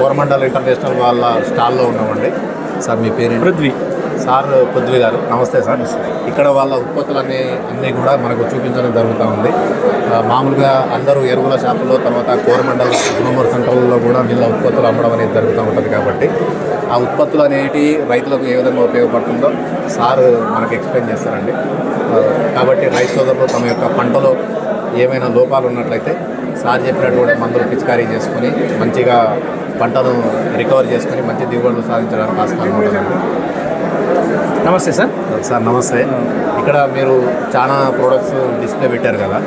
Coromandel international వాళ్ళ స్టాల్లో ఉన్నామండి. Sir మీ పేరు పృథ్వీ. సార్ పృథ్వీ గారు. నమస్తే సార్. ఇక్కడ వాళ్ళ ఉత్పత్తులన్నీ అన్నీ కూడా మనకు చూపించడం జరుగుతూ ఉంది. మామూలుగా అందరూ ఎరువుల షాపులో తర్వాత కోరమండల్ గ్రోమర్ సెంటర్లలో కూడా వీళ్ళ ఉత్పత్తులు అమ్మడం అనేది జరుగుతూ ఉంటుంది కాబట్టి ఆ ఉత్పత్తులు అనేటి రైతులకు ఏ విధంగా ఉపయోగపడుతుందో సార్ మనకు ఎక్స్ప్లెయిన్ చేస్తారండి. కాబట్టి రైతు సోదరులు తమ యొక్క పంటలో ఏమైనా లోపాలు ఉన్నట్లయితే సార్ చెప్పినటువంటి మందులు పిచికారీ చేసుకొని మంచిగా పంటను రికవర్ చేసుకొని మంచి దిగుబడులు సాధించడానికి ఆస్కారం ఉంటుందండి నమస్తే సార్. సార్ నమస్తే. ఇక్కడ మీరు చాలా ప్రోడక్ట్స్ డిస్ప్లే పెట్టారు కదా.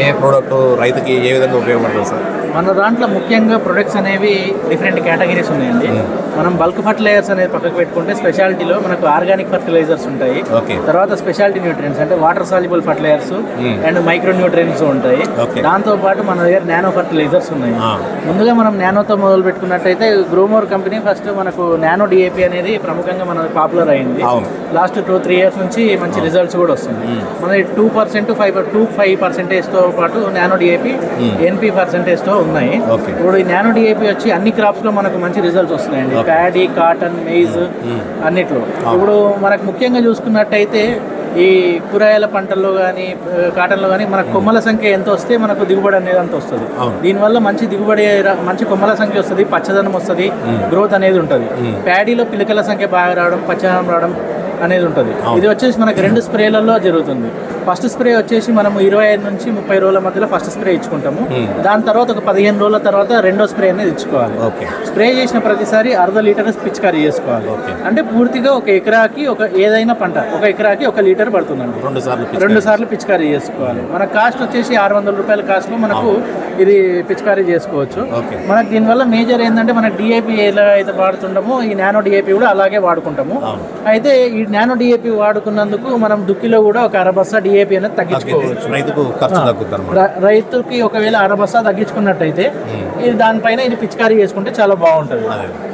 ఏ ప్రోడక్ట్ రైతుకి ఏ విధంగా ఉపయోగపడుతుంది సార్? మన దాంట్లో ముఖ్యంగా ప్రొడక్ట్స్ అనేవి డిఫరెంట్ కేటగిరీస్ ఉన్నాయండి. మనం బల్క్ ఫర్టిలైజర్స్ అనేది పక్కకు పెట్టుకుంటే స్పెషాలిటీలో మనకు ఆర్గానిక్ ఫర్టిలైజర్స్ ఉంటాయి. తర్వాత స్పెషాలిటీ న్యూట్రియన్స్ అంటే water soluble fertilizers Hmm. And micronutrients ఉంటాయి. దాంతో పాటు మన దగ్గర నానో ఫర్టిలైజర్స్ ఉన్నాయి. ఆ. ముందుగా మనం నానోతో మొదలు పెట్టుకున్నట్టయితే గ్రోమోర్ కంపెనీ ఫస్ట్ మనకు నానో డిఏపి అనేది ప్రముఖంగా మన పాపులర్ అయింది. లాస్ట్ టూ త్రీ ఇయర్స్ నుంచి మంచి రిజల్ట్స్ కూడా వస్తుంది మన two percent five two five పర్సెంటేజ్తో పాటు నానో డిఏపి ఎన్పి పర్సెంటేజ్తో ఉన్నాయి. ఇప్పుడు ఈ నానో డిఏపి వచ్చి అన్ని క్రాప్స్లో మనకు మంచి రిజల్ట్స్ వస్తున్నాయండి. ప్యాడీ కాటన్ మెయిజ్ అన్నిట్లో. ఇప్పుడు మనకు ముఖ్యంగా చూసుకున్నట్టయితే ఈ కూరగాయల పంటల్లో కానీ కాటన్లో కానీ మనకు కొమ్మల సంఖ్య ఎంత వస్తే మనకు దిగుబడి అనేది అంత వస్తుంది. దీనివల్ల మంచి దిగుబడి మంచి కొమ్మల సంఖ్య వస్తుంది పచ్చదనం వస్తుంది గ్రోత్ అనేది ఉంటుంది. ప్యాడీలో పిలకల సంఖ్య బాగా రావడం పచ్చదనం రావడం అనేది ఉంటుంది. ఇది వచ్చేసి మనకి రెండు స్ప్రేలలో జరుగుతుంది. ఫస్ట్ స్ప్రే వచ్చేసి మనం ఇరవై ఐదు నుంచి ముప్పై రోజుల మధ్యలో ఫస్ట్ స్ప్రే ఇచ్చుకుంటాము. దాని తర్వాత ఒక పదిహేను రోజుల తర్వాత రెండో స్ప్రే అనేది ఇచ్చుకోవాలి. ఓకే స్ప్రే చేసిన ప్రతిసారి అర్ధ లీటర్ పిచికారీ చేసుకోవాలి. అంటే పూర్తిగా ఒక ఎకరాకి ఒక ఏదైనా పంట ఒక ఎకరాకి ఒక లీటర్ పడుతుందండి. రెండు సార్లు రెండు సార్లు పిచికారీ చేసుకోవాలి. మన కాస్ట్ వచ్చేసి ఆరు వందల రూపాయల కాస్ట్లో మనకు ఇది పిచికారీ చేసుకోవచ్చు. మనకు దీనివల్ల మేజర్ ఏంటంటే మనకు డిఏపి ఎలా అయితే వాడుతుంటామో ఈ నానో డిఏపి కూడా అలాగే వాడుకుంటాము. అయితే ఈ నానో డిఏపి వాడుకున్నందుకు మనం దుక్కిలో కూడా ఒక అరబస్తా డిఏపి అనేది తగ్గించుకోవచ్చు. రైతుకు ఒకవేళ అరబస్తా తగ్గించుకున్నట్టయితే ఇది దానిపైన ఇది పిచికారీ చేసుకుంటే చాలా బాగుంటుంది.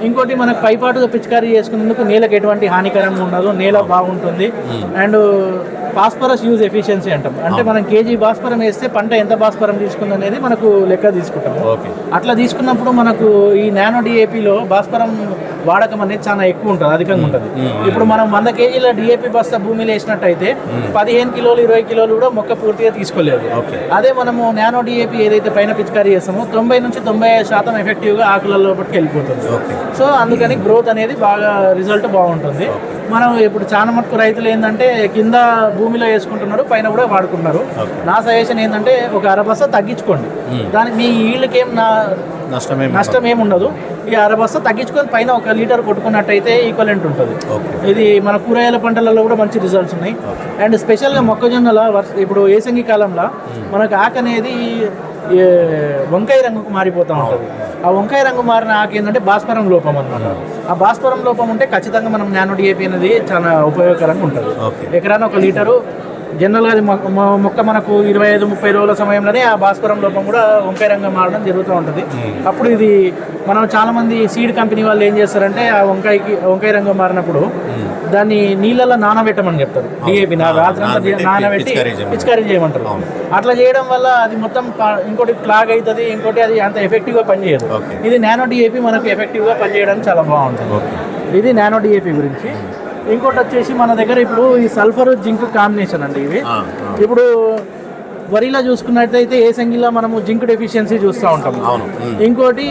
ఇంకోటి మనకు పైపాటుగా పిచికారీ చేసుకున్నందుకు నేలకు ఎటువంటి హానికరంగా ఉండదు నేల బాగుంటుంది. అండ్ భాస్పరస్ యూజ్ ఎఫిషియన్సీ అంటాం. అంటే మనం కేజీ భాస్పరం వేస్తే పంట ఎంత భాస్పరం తీసుకుంది అనేది మనకు లెక్క తీసుకుంటాము. ఓకే. అట్లా తీసుకున్నప్పుడు మనకు ఈ నానో డిఏపిలో భాస్పరం వాడకం అనేది చాలా ఎక్కువ ఉంటుంది అధికంగా ఉంటుంది. ఇప్పుడు మనం వంద కేజీల డిఏపి బస్తా భూమిలో వేసినట్టయితే పదిహేను కిలోలు ఇరవై కిలోలు కూడా మొక్క పూర్తిగా తీసుకోలేదు. అదే మనము నానో డిఏపి ఏదైతే పైన పిచికారీ చేస్తామో తొంభై నుంచి తొంభై ఐదు శాతం ఎఫెక్టివ్గా ఆకుల లోపలికి వెళ్ళిపోతుంది. సో అందుకని గ్రోత్ అనేది బాగా రిజల్ట్ బాగుంటుంది. మనం ఇప్పుడు చాలా మటుకు రైతులు ఏంటంటే కింద భూమిలో వేసుకుంటున్నారు పైన కూడా వాడుకుంటున్నారు. నా సజెషన్ ఏంటంటే ఒక అరబస్త తగ్గించుకోండి. దానికి మీ ఈళ్ళకి ఏం నా నష్టమే నష్టం ఏమి ఉండదు. ఈ అరబస్త తగ్గించుకొని పైన ఒక లీటర్ కొట్టుకున్నట్టయితే ఈక్వలెంట్ ఉంటుంది. ఇది మన కూరగాయల పంటలలో కూడా మంచి రిజల్ట్స్ ఉన్నాయి. అండ్ స్పెషల్గా మొక్కజొన్నల వర్ష ఇప్పుడు ఏసంగి కాలంలో మనకు ఆకు అనేది వంకాయ రంగుకు మారిపోతూ ఉంటుంది. ఆ వంకాయ రంగు మారిన ఆకు ఏంటంటే భాస్వరం లోపం అన్నమాట ఆ భాస్వరం లోపం ఉంటే ఖచ్చితంగా మనం నానో డిఏపి అనేది చాలా ఉపయోగకరంగా ఉంటుంది. ఎకరాన ఒక లీటరు జనరల్గా అది మొక్క మనకు ఇరవై ఐదు ముప్పై రోజుల సమయంలోనే ఆ భాస్వరం లోపం కూడా వంకాయ రంగు మారడం జరుగుతూ ఉంటుంది. అప్పుడు ఇది మనం చాలా మంది సీడ్ కంపెనీ వాళ్ళు ఏం చేస్తారంటే ఆ వంకాయకి వంకాయ రంగు మారినప్పుడు దాన్ని నీళ్ళలో నానబెట్టమని చెప్తారు. డిఏపి రాత్రి నానబెట్టి పిచికారీ చేయమంటారు. అట్లా చేయడం వల్ల అది మొత్తం ఇంకోటి క్లాగ్ అవుతుంది ఇంకోటి అది అంత ఎఫెక్టివ్గా పనిచేయదు. ఇది నానో డిఏపి మనకు ఎఫెక్టివ్గా పనిచేయడానికి చాలా బాగుంటుంది. ఇది నానో డిఏపి గురించి. ఇంకోటి వచ్చేసి మన దగ్గర ఇప్పుడు ఈ సల్ఫర్ జింక్ కాంబినేషన్ అండి ఇవి. ఇప్పుడు వరిలో చూసుకున్నట్లయితే ఏ సంగిలో మనము జింక్ డెఫిషియన్సీ చూస్తూ ఉంటాం అవును ఉమ్. ఇంకోటి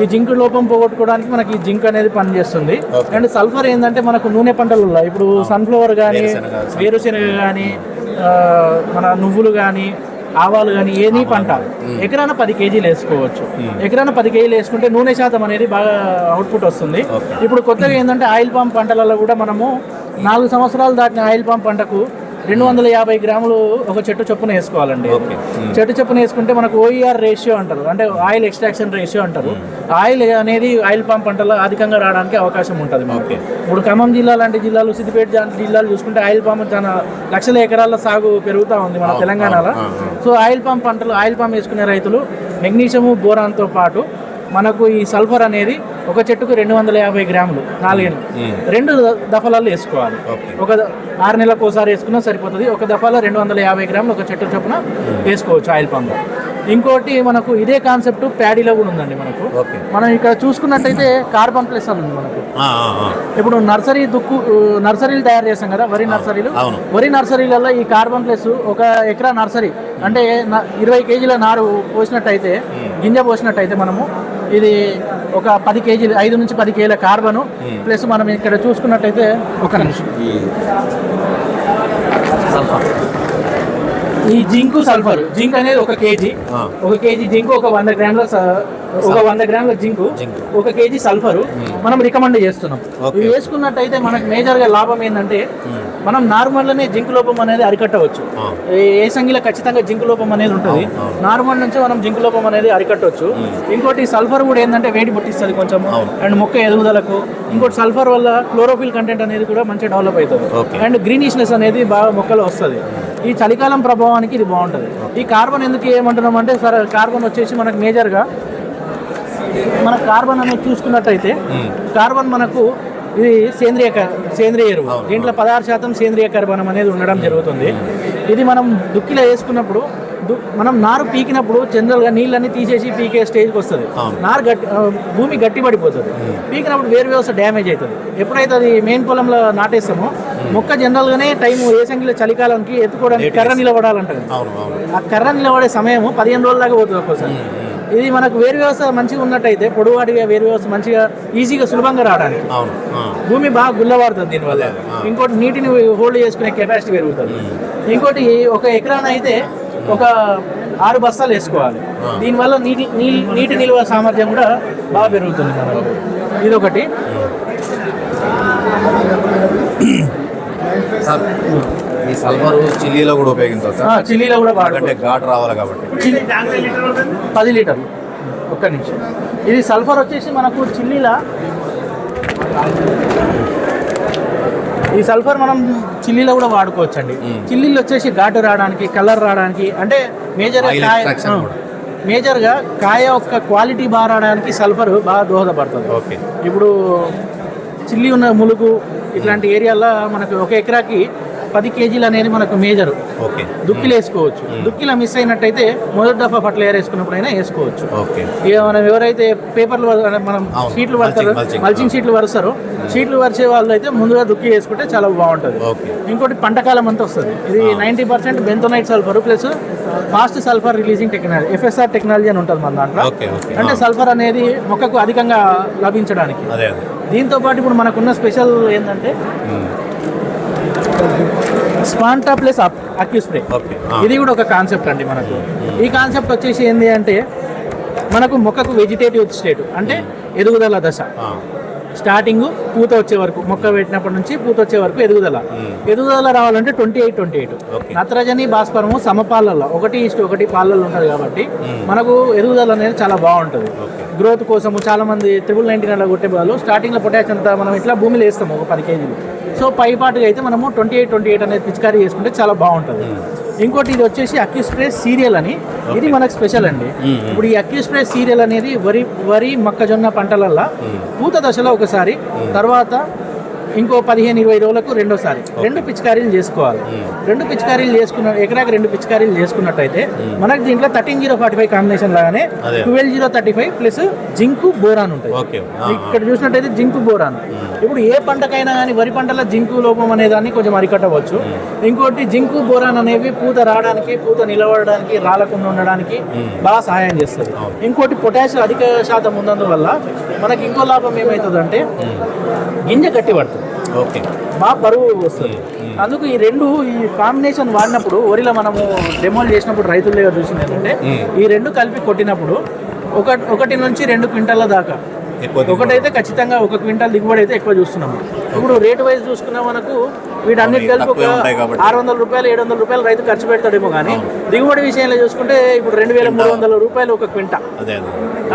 ఈ జింక్ లోపం పోగొట్టుకోవడానికి మనకి ఈ జింక్ అనేది పనిచేస్తుంది. అండ్ సల్ఫర్ ఏంటంటే మనకు నూనె పంటలు ఉన్నాయి ఇప్పుడు సన్ఫ్లవర్ కానీ వేరుశెనగ కానీ మన నువ్వులు కానీ ఆవాలు కానీ ఏనీ పంట. ఎకరాన పది కేజీలు వేసుకోవచ్చు. ఎకరాన పది కేజీలు వేసుకుంటే నూనె శాతం అనేది బాగా అవుట్పుట్ వస్తుంది. ఇప్పుడు కొత్తగా ఏంటంటే ఆయిల్ పామ్ పంటలలో కూడా మనము నాలుగు సంవత్సరాలు దాటిన ఆయిల్ పామ్ పంటకు రెండు వందల యాభై గ్రాములు ఒక చెట్టు చొప్పున వేసుకోవాలండి. చెట్టు చొప్పున వేసుకుంటే మనకు ఓఈఆర్ రేషియో అంటారు. అంటే ఆయిల్ ఎక్స్ట్రాక్షన్ రేషియో అంటారు. ఆయిల్ అనేది ఆయిల్ పామ్ పంటలో అధికంగా రావడానికి అవకాశం ఉంటుంది మనకి. ఓకే. ఇప్పుడు ఖమ్మం జిల్లా లాంటి జిల్లాలు సిద్దిపేట లాంటి జిల్లాలు చూసుకుంటే ఆయిల్ పామ్ చాలా లక్షల ఎకరాల సాగు పెరుగుతూ ఉంది మన తెలంగాణలో. సో ఆయిల్ పామ్ పంటలు ఆయిల్ పామ్ వేసుకునే రైతులు మెగ్నీషియము బోరాన్తో పాటు మనకు ఈ సల్ఫర్ అనేది ఒక చెట్టుకు రెండు వందల యాభై గ్రాములు నాలుగేళ్ళు. రెండు దఫాలలో వేసుకోవాలి. ఒక ఆరు నెలలకు ఒకసారి వేసుకున్నా సరిపోతుంది. ఒక దఫాలో రెండు వందల యాభై గ్రాములు ఒక చెట్టు చొప్పున వేసుకోవచ్చు ఆయిల్ పంప్. ఇంకోటి మనకు ఇదే కాన్సెప్ట్ ప్యాడీలో కూడా ఉందండి మనకు. మనం ఇక్కడ చూసుకున్నట్టయితే కార్బన్ ప్లస్ అని ఉంది మనకు. ఇప్పుడు నర్సరీ దుక్కు నర్సరీలు తయారు చేస్తాం కదా వరి నర్సరీలు. వరి నర్సరీలలో ఈ కార్బన్ ప్లస్ ఒక ఎకరా నర్సరీ అంటే ఇరవై కేజీల నారు పోసినట్టయితే గింజ పోసినట్టయితే మనము ఇది ఒక పది కేజీలు ఐదు నుంచి పది కేజీల కార్బను. ప్లస్ మనం ఇక్కడ చూసుకున్నట్టయితే ఒక నిమిషం. ఈ జింకు సల్ఫర్ జింక్ అనేది ఒక కేజీ. ఒక కేజీ జింకు ఒక వంద గ్రాముల ఒక వంద గ్రాముల జింకు. ఒక కేజీ సల్ఫర్ మనం రికమెండ్ చేస్తున్నాం. ఇవి వేసుకున్నట్టయితే మనకు మేజర్గా లాభం ఏంటంటే మనం నార్మల్లోనే జింకు లోపం అనేది అరికట్టవచ్చు. ఏ- సంగిలో ఖచ్చితంగా జింకు లోపం అనేది ఉంటుంది. నార్మల్ నుంచి మనం జింకు లోపం అనేది అరికట్టవచ్చు ఇంకోటి సల్ఫర్ కూడా ఏంటంటే వేడి పుట్టిస్తుంది కొంచెం. అండ్ మొక్క ఎదుగుదలకు ఇంకోటి సల్ఫర్ వల్ల క్లోరోఫిల్ కంటెంట్ అనేది కూడా మంచిగా డెవలప్ అవుతుంది. అండ్ గ్రీనిష్నెస్ అనేది బాగా మొక్కలో వస్తుంది ఈ చలికాలం ప్రభావానికి ఇది బాగుంటుంది. ఈ కార్బన్ ఎందుకు ఏమంటున్నాం అంటే సార్ కార్బన్ వచ్చేసి మనకు మేజర్గా మన కార్బన్ అనేది చూసుకున్నట్టయితే కార్బన్ మనకు ఇది సేంద్రియ సేంద్రియ ఎరువు. దీంట్లో పదహారు శాతం సేంద్రియ కర్బనం అనేది ఉండడం జరుగుతుంది. ఇది మనం దుక్కిలో వేసుకున్నప్పుడు మనం నారు పీకినప్పుడు జనరల్గా నీళ్ళన్నీ తీసేసి పీకే స్టేజ్కి వస్తుంది. నారు గట్టి భూమి గట్టి పడిపోతుంది. పీకినప్పుడు వేరు వ్యవస్థ డ్యామేజ్ అవుతుంది ఎప్పుడైతే అది మెయిన్ పొలంలో నాటేస్తామో మొక్క జనరల్గానే టైం ఏ సంఖ్యలో చలికాలంకి ఎత్తుకోవడానికి కర్ర నిలబడాలంటారు ఆ కర్ర నిలబడే సమయం పదిహేను రోజుల దాకా పోతుంది ఒక్కోసారి. ఇది మనకు వేరు వ్యవస్థ మంచిగా ఉన్నట్టయితే పొడవాటిగా వేరు వ్యవస్థ మంచిగా ఈజీగా సులభంగా రావడానికి. భూమి బాగా గుల్లవాడుతుంది దీనివల్ల. ఇంకోటి నీటిని హోల్డ్ చేసుకునే కెపాసిటీ పెరుగుతుంది. ఇంకోటి ఒక ఎకరాన అయితే ఒక ఆరు బస్తాలు వేసుకోవాలి. దీనివల్ల నీటి నీటి నిల్వ సామర్థ్యం కూడా బాగా పెరుగుతుంది మనకు ఇదొకటి. ఈ సల్ఫర్ చిల్లీలో కూడా ఉపయోగించవచ్చు చిల్లీలో కూడా వాడుకోవచ్చు ఘాట్ రావాలి కాబట్టి. పది లీటర్లు. ఒక్క నిమిషం. ఇది సల్ఫర్ వచ్చేసి మనకు చిల్లీలా ఈ సల్ఫర్ మనం చిల్లీలో కూడా వాడుకోవచ్చు అండి చిల్లీలు వచ్చేసి ఘాటు రావడానికి కలర్ రావడానికి అంటే మేజర్. మేజర్గా కాయ యొక్క క్వాలిటీ బాగా రావడానికి సల్ఫర్ బాగా దోహదపడుతుంది. ఓకే. ఇప్పుడు చిల్లి ఉన్న ములుగు ఇట్లాంటి ఏరియాలో మనకు ఒక ఎకరాకి పది కేజీలు అనేది మనకు మేజర్. ఓకే. దుక్కిలు వేసుకోవచ్చు. దుక్కిలో మిస్ అయినట్టయితే మొదటి దఫా ఫర్టిలైజర్ వేసుకున్నప్పుడైనా వేసుకోవచ్చు. ఓకే. ఇక మనం ఎవరైతే పేపర్లు మనం. షీట్లు పడతారో మల్చింగ్, షీట్లు వరుస్తారో షీట్లు వరిచే వాళ్ళు అయితే ముందుగా దుక్కి వేసుకుంటే చాలా బాగుంటుంది. ఇంకోటి పంటకాలం అంతా వస్తుంది. ఇది ninety percent bentonite sulphur plus fast sulphur releasing technology FSR technology అని ఉంటుంది మన దాంట్లో. అంటే సల్ఫర్ అనేది మొక్కకు అధికంగా లభించడానికి. దీంతో పాటు ఇప్పుడు మనకున్న స్పెషల్ ఏంటంటే స్పాంటా ప్లస్ అక్యూ స్ప్రే. ఇది కూడా ఒక కాన్సెప్ట్ అండి మనకు ఈ కాన్సెప్ట్ వచ్చేసి ఏంటి అంటే మనకు మొక్కకు వెజిటేటివ్ స్టేట్ అంటే ఎదుగుదల దశ. స్టార్టింగ్ పూత వచ్చే వరకు మొక్క పెట్టినప్పటి నుంచి పూత వచ్చే వరకు ఎదుగుదల. ఎదుగుదల రావాలంటే ట్వంటీ ఎయిట్ ట్వంటీ ఎయిట్. నత్రజని భాస్వరము సమపాలల్లో ఒకటి ఇష్ట ఒకటి పాలల్లో ఉంటుంది కాబట్టి మనకు ఎదుగుదల అనేది చాలా బాగుంటుంది. గ్రోత్ కోసము చాలా మంది త్రిబుల్ నైన్టీన్ అలా కొట్టే బదులు స్టార్టింగ్లో పొటాష్ అంతా మనం ఇట్లా భూమిలో వేస్తాము ఒక పది కేజీలు. సో పై పాటుగా అయితే మనము ట్వంటీ ఎయిట్ ట్వంటీ ఎయిట్ అనేది పిచికారీ చేసుకుంటే చాలా బాగుంటుంది. ఇంకోటి ఇది వచ్చేసి అక్యూ స్ప్రే సీరియల్ అని. ఇది మనకు స్పెషల్ అండి. ఇప్పుడు ఈ అక్యూ స్ప్రే సీరియల్ అనేది వరి వరి మొక్కజొన్న పంటలల్లో పూత దశలో ఒకసారి తర్వాత ఇంకో పదిహేను ఇరవై రోజులకు రెండోసారి. రెండు పిచికారీలు చేసుకోవాలి. రెండు పిచికారీలు చేసుకున్న ఎకరాకి రెండు పిచికారీలు చేసుకున్నట్టయితే మనకు దీంట్లో thirteen zero forty five combination లాగానే. Twelve zero thirty five plus zinc boron ఉంటుంది ఇక్కడ చూసినట్టయితే జింకు బోరాన్. ఇప్పుడు ఏ పంటకైనా కానీ వరి పంటల జింకు లోపం అనేదాన్ని కొంచెం అరికట్టవచ్చు. ఇంకోటి జింకు బోరాన్ అనేవి పూత రావడానికి పూత నిలబడడానికి రాలకుండా ఉండడానికి బాగా సహాయం చేస్తుంది. ఇంకోటి పొటాష్ అధిక శాతం ఉన్నందువల్ల మనకి ఇంకో లాభం ఏమవుతుందంటే గింజ గట్టి పడుతుంది. బాగా బరువు వస్తుంది. అందుకు ఈ రెండు ఈ కాంబినేషన్ వాడినప్పుడు వరిలో మనము డెమోలు చేసినప్పుడు రైతుల దగ్గర చూసింది ఏంటంటే ఈ రెండు కలిపి కొట్టినప్పుడు ఒక ఒకటి నుంచి రెండు క్వింటాల దాకా. ఒకటైతే ఖచ్చితంగా ఒక క్వింటాల్ దిగుబడి అయితే ఎక్కువ చూస్తున్నాము. ఇప్పుడు రేటు వైజ్ చూసుకున్నా మనకు వీటన్నిటి కలిపి ఒక. ఆరు వందల రూపాయలు ఏడు వందల రూపాయలు రైతు ఖర్చు పెడతాడేమో కానీ దిగుబడి విషయంలో చూసుకుంటే ఇప్పుడు రెండు వేల మూడు వందల రూపాయలు ఒక క్వింటా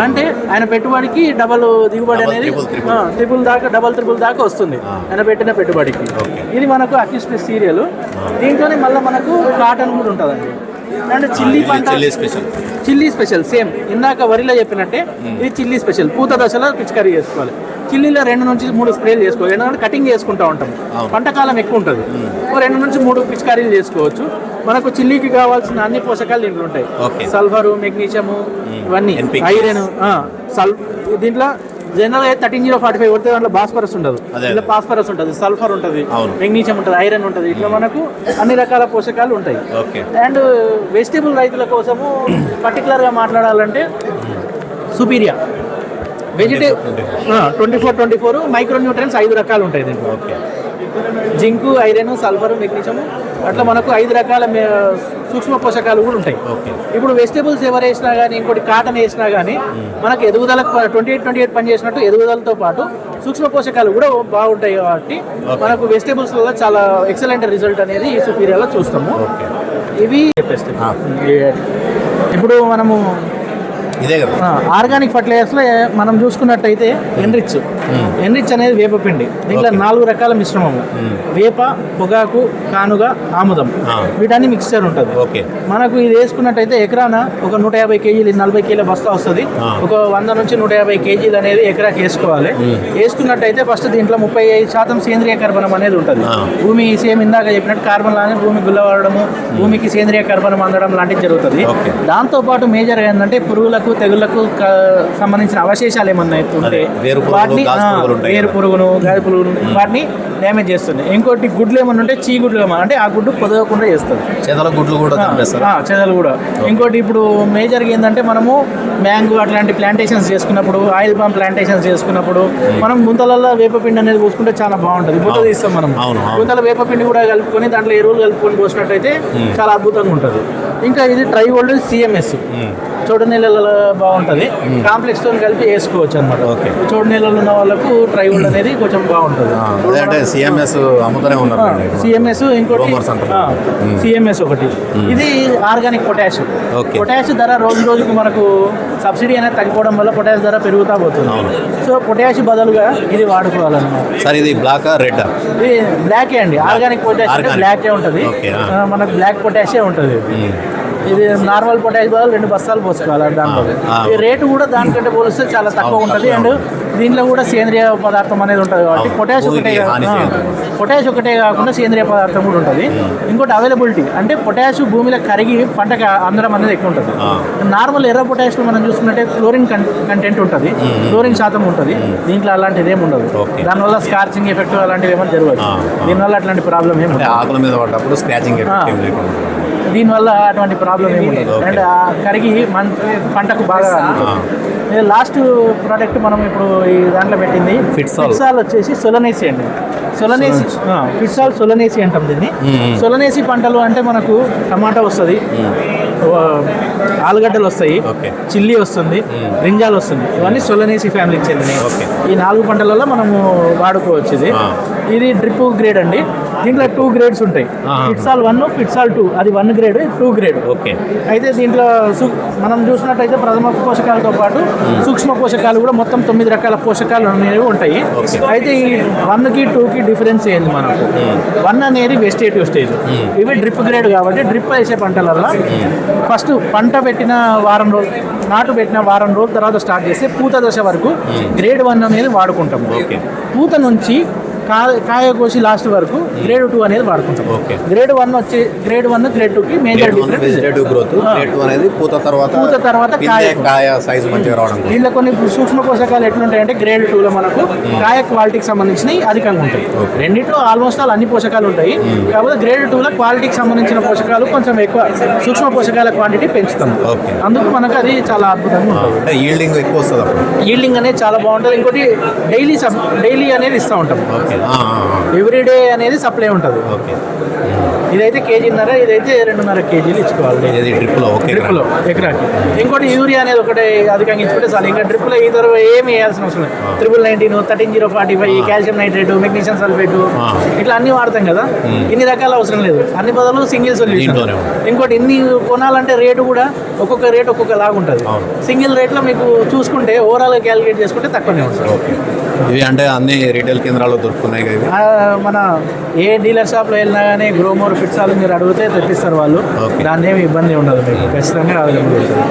అంటే ఆయన పెట్టుబడికి డబల్ దిగుబడి అనేది ట్రిపుల్ దాకా డబల్ ట్రిపుల్ దాకా వస్తుంది. ఆయన పెట్టిన పెట్టుబడికి. ఇది మనకు అక్యూస్పెస్ సీరియల్. దీంట్లోనే మళ్ళీ మనకు కాటన్ కూడా ఉంటుందండి. అంటే చిల్లీ పంట chilli special. Chilli special same. ఇందాక వరిలో చెప్పినట్టే ఇది చిల్లీ స్పెషల్. పూత దశలో పిచికారీ చేసుకోవాలి. చిల్లీలో రెండు నుంచి మూడు స్ప్రేలు చేసుకోవాలి. ఎందుకంటే కటింగ్ చేసుకుంటూ ఉంటాం పంట కాలం ఎక్కువ ఉంటుంది. రెండు నుంచి మూడు పిచికారీలు చేసుకోవచ్చు. మనకు చిల్లీకి కావాల్సిన అన్ని పోషకాలు దీంట్లో ఉంటాయి. సల్ఫరు మెగ్నీషియము ఇవన్నీ. ఐరన్ సల్ దీంట్లో general thirteen zero forty five కొడితే దాంట్లో భాస్ఫరస్ ఉండదు. ఫాస్ఫరస్ ఉంటుంది సల్ఫర్ ఉంటుంది. మెగ్నీషియం ఉంటుంది ఐరన్ ఉంటుంది. ఇట్లా మనకు అన్ని రకాల పోషకాలు ఉంటాయి. అండ్ వెజిటేబుల్ రైతుల కోసము పర్టికులర్గా మాట్లాడాలంటే సుపీరియా. వెజిటే twenty four twenty four micronutrients ఐదు రకాలు ఉంటాయి దీంట్లో. Okay. Zinc iron sulphur magnesium అట్లా మనకు ఐదు రకాల సూక్ష్మ పోషకాలు కూడా ఉంటాయి. ఇప్పుడు వెజిటేబుల్స్ ఎవరు వేసినా కానీ ఇంకోటి కాటన్ వేసినా కానీ మనకు ఎదుగుదల ట్వంటీ ఎయిట్ ట్వంటీ ఎయిట్ పని చేసినట్టు ఎదుగుదలతో పాటు సూక్ష్మ పోషకాలు కూడా బాగుంటాయి కాబట్టి మనకు వెజిటేబుల్స్ వల్ల చాలా ఎక్సలెంట్ రిజల్ట్ అనేది ఈ సుపీరియాలో చూస్తాము. ఇవి. ఇప్పుడు మనము ఇదే కదా. ఆర్గానిక్ ఫర్టిలైజర్స్లో మనం చూసుకున్నట్టయితే ఎన్రిచ్. ఎన్రిచ్ అనేది వేపపిండి దీంట్లో నాలుగు రకాల మిశ్రమము. వేప పొగాకు కానుగ ఆముదం. వీటన్ని మిక్స్చర్ ఉంటుంది. ఓకే. మనకు ఇది వేసుకున్నట్టయితే ఎకరాన ఒక నూట యాభై కేజీలు నలభై కేజీల బస్తా వస్తుంది. ఒక వంద నుంచి నూట యాభై కేజీలు అనేది ఎకరాకి వేసుకోవాలి. వేసుకున్నట్టయితే ఫస్ట్ దీంట్లో ముప్పై ఐదు శాతం సేంద్రియ కర్బనం అనేది ఉంటుంది. భూమి సేమ్ ఇందాక చెప్పినట్టు కార్బన్ లానే భూమి గుల్లవడము భూమికి సేంద్రియ కర్బనం అందడం లాంటివి జరుగుతుంది. ఓకే. దాంతో పాటు మేజర్ ఏంటంటే పురుగులకు తెగుళ్ళకు క- సంబంధించిన అవశేషాలు ఏమన్నా ఉంటే వాటిని వేరు. పురుగును గాలి పురుగును వాటిని డ్యామేజ్ చేస్తుంది. ఇంకోటి గుడ్లు ఏమన్నా ఉంటే చీ గుడ్లు ఏమన్నా అంటే ఆ గుడ్డు పొదగకుండా చేస్తుంది. చేతల గుడ్లు కూడా చెదలు కూడా. ఇంకోటి ఇప్పుడు మేజర్గా ఏంటంటే మనము మ్యాంగో అట్లాంటి ప్లాంటేషన్స్ చేసుకున్నప్పుడు ఆయిల్ పామ్ ప్లాంటేషన్స్ చేసుకున్నప్పుడు మనం గుంతలలో వేపపిండి అనేది పోసుకుంటే చాలా బాగుంటుంది. గుంత అవును. తీస్తాం మనం. గుంతల వేపపిండి కూడా కలుపుకొని దాంట్లో ఎరువులు కలుపుకొని పోసినట్టయితే చాలా అద్భుతంగా ఉంటుంది. ఇంకా ఇది ట్రై ఓల్డ్ సిఎంఎస్. చోటు నీళ్ళలో బాగుంటుంది. కాంప్లెక్స్తో కలిపి వేసుకోవచ్చు అనమాట ఓకే. చోటు నీళ్ళలో ఉన్న వాళ్ళకు ట్రై ఓల్డ్ అనేది కొంచెం బాగుంటుంది. అంటే సిఎంఎస్ అమ్ముతూనే ఉన్నారు సిఎంఎస్ ఇంకోటి. సిఎంఎస్ ఒకటి. ఇది ఆర్గానిక్ పొటాష్. పొటాష్ ధర రోజు రోజుకు మనకు సబ్సిడీ అనేది తగ్గిపోవడం వల్ల పొటాష్ ధర పెరుగుతా పోతుంది. సో పొటాష్ బదులుగా ఇది వాడుకోవాలన్నమాట. సార్ ఇది బ్లాక్ రెడ్ ఇది బ్లాకే అండి. Organic potash. బ్లాకే ఉంటుంది. మనకు బ్లాక్ పొటాషే ఉంటుంది. ఇది నార్మల్ పొటాష్ బదులు రెండు బస్తాలు పోసుకోవాలి దాంట్లో రేటు కూడా దానికంటే పోలిస్తే చాలా తక్కువ ఉంటుంది. అండ్ దీంట్లో కూడా సేంద్రియ పదార్థం అనేది ఉంటుంది కాబట్టి. పొటాష్ ఒకటే. పొటాష్ ఒకటే కాకుండా సేంద్రియ పదార్థం కూడా ఉంటుంది. ఇంకోటి అవైలబిలిటీ. అంటే పొటాష్ భూమిలో కరిగి పంటకి అందడం అనేది ఎక్కువ ఉంటుంది. నార్మల్ ఎర్ర పొటాష్లో మనం చూసుకున్నట్టే క్లోరిన్ కంటెంట్ ఉంటుంది. క్లోరిన్ శాతం ఉంటుంది. దీంట్లో అలాంటిది ఏమి ఉండదు. దానివల్ల స్కార్చింగ్ ఎఫెక్ట్ అలాంటివి ఏమైనా జరగదు. దీనివల్ల అట్లాంటి ప్రాబ్లం ఏమి అంటే ఉండదు. ఆకుల మీద పడ్డప్పుడు స్క్రాచింగ్ ఎఫెక్ట్ ఏం లేకుండా. దీనివల్ల అటువంటి ప్రాబ్లం ఏమి ఉండదు. అండ్ కరిగి మన పంటకు బాగా లాస్ట్ ప్రోడక్ట్ మనం ఇప్పుడు ఈ దాంట్లో పెట్టింది. ఫిట్సాల్ వచ్చేసి సొలనేసి అండి. సొలనేసి ఫిట్సాల్ సొలనేసి అంటాం దీన్ని. సొలనేసి పంటలు అంటే మనకు టమాటా వస్తుంది. ఆలుగడ్డలు వస్తాయి. చిల్లీ వస్తుంది. బ్రింజాల్ వస్తుంది. ఇవన్నీ సొలనేసి ఫ్యామిలీకి చెందినవి. ఈ నాలుగు పంటలలో మనము వాడుకోవచ్చు ఇది. ఆ. ఇది డ్రిప్ గ్రేడ్ అండి. దీంట్లో టూ గ్రేడ్స్ ఉంటాయి. ఆహా. ఫిట్సాల్ వన్ ఫిట్సాల్ టూ అది one grade two grade okay. అయితే దీంట్లో మనం చూసినట్టయితే ప్రథమ పోషకాలతో పాటు సూక్ష్మ పోషకాలు కూడా మొత్తం తొమ్మిది రకాల పోషకాలు అనేవి ఉంటాయి. అయితే ఈ వన్కి టూకి డిఫరెన్స్ ఏంది మనకు? వన్ అనేది వెజిటేటివ్ స్టేజ్ ఇవి డ్రిప్ గ్రేడ్ కాబట్టి డ్రిప్ వేసే పంటలలో ఫస్ట్ పంట పెట్టిన వారం రోజులు నాటు పెట్టిన వారం రోజుల తర్వాత స్టార్ట్ చేస్తే పూత దశ వరకు గ్రేడ్ వన్ అనేది వాడుకుంటాం. ఓకే. పూత నుంచి కాయ కాయ కోసి లాస్ట్ వరకు గ్రేడ్ టూ అనేది వాడుకుంటాం. ఓకే. గ్రేడ్ వన్ వచ్చి గ్రేడ్ వన్ గ్రేడ్ టూకి major grade one difference growth. Grade two అనేది పూత తర్వాత పూత తర్వాత కాయ. కాయ సైజు మంచిగా రావడం. దీంట్లో కొన్ని సూక్ష్మ పోషకాలు ఎట్లుంటాయంటే గ్రేడ్ టూలో మనకు కాయ క్వాలిటీకి సంబంధించినవి అధికంగా ఉంటాయి. రెండిట్లో ఆల్మోస్ట్ ఆల్ అన్ని పోషకాలు ఉంటాయి. కాకపోతే గ్రేడ్ టూలో క్వాలిటీకి సంబంధించిన పోషకాలు కొంచెం ఎక్కువ సూక్ష్మ పోషకాల క్వాంటిటీ పెంచుతాం. అందుకు మనకు అది చాలా అద్భుతంగా ఉంటుంది. ఈల్డింగ్ ఎక్కువ వస్తుంది ఈల్డింగ్ అనేది చాలా బాగుంటుంది. ఇంకోటి డైలీ డైలీ అనేది ఇస్తూ ఉంటాం. ఆ. ఎవ్రీడే అనేది సప్లై ఉంటుంది. ఓకే. ఇదైతే కేజీన్నర ఇదైతే రెండున్నర కేజీలు ఇచ్చుకోవాలి. డ్రిప్లో డ్రిప్లో ఎకరాకి. ఇంకోటి యూరియా అనేది ఒకటి అధికంగా ఇచ్చుకుంటే చాలు. ఇంకా డ్రిప్లో ఈ తరవ ఏమి వేయాల్సిన అవసరం లేదు. Triple nineteen thirteen zero forty five calcium nitrate magnesium sulphate. ఇట్లా అన్ని వాడతాం కదా. ఇన్ని రకాల అవసరం లేదు. అన్ని బదులు సింగిల్ సొల్యూషన్ ఉంటుంది. ఇంకోటి ఇన్ని కొనాలంటే రేటు కూడా ఒక్కొక్క రేట్ ఒక్కొక్క లాగా ఉంటుంది. సింగిల్ రేట్లో మీకు చూసుకుంటే ఓవరాల్ క్యాలిక్యులేట్ చేసుకుంటే తక్కువనే ఉంటుంది. ఇవి అంటే అన్ని రీటైల్ కేంద్రాల్లో దొరుకుతున్నాయి కదా మన ఏ డీలర్ షాప్లో వెళ్ళినా కానీ గ్రోమోర్ ఫిట్సాలు మీరు అడిగితే తెప్పిస్తారు వాళ్ళు. దాన్ని ఏమి ఇబ్బంది ఉండదు మీకు. ఖచ్చితంగా అవైలబుల్ ఉంటుంది.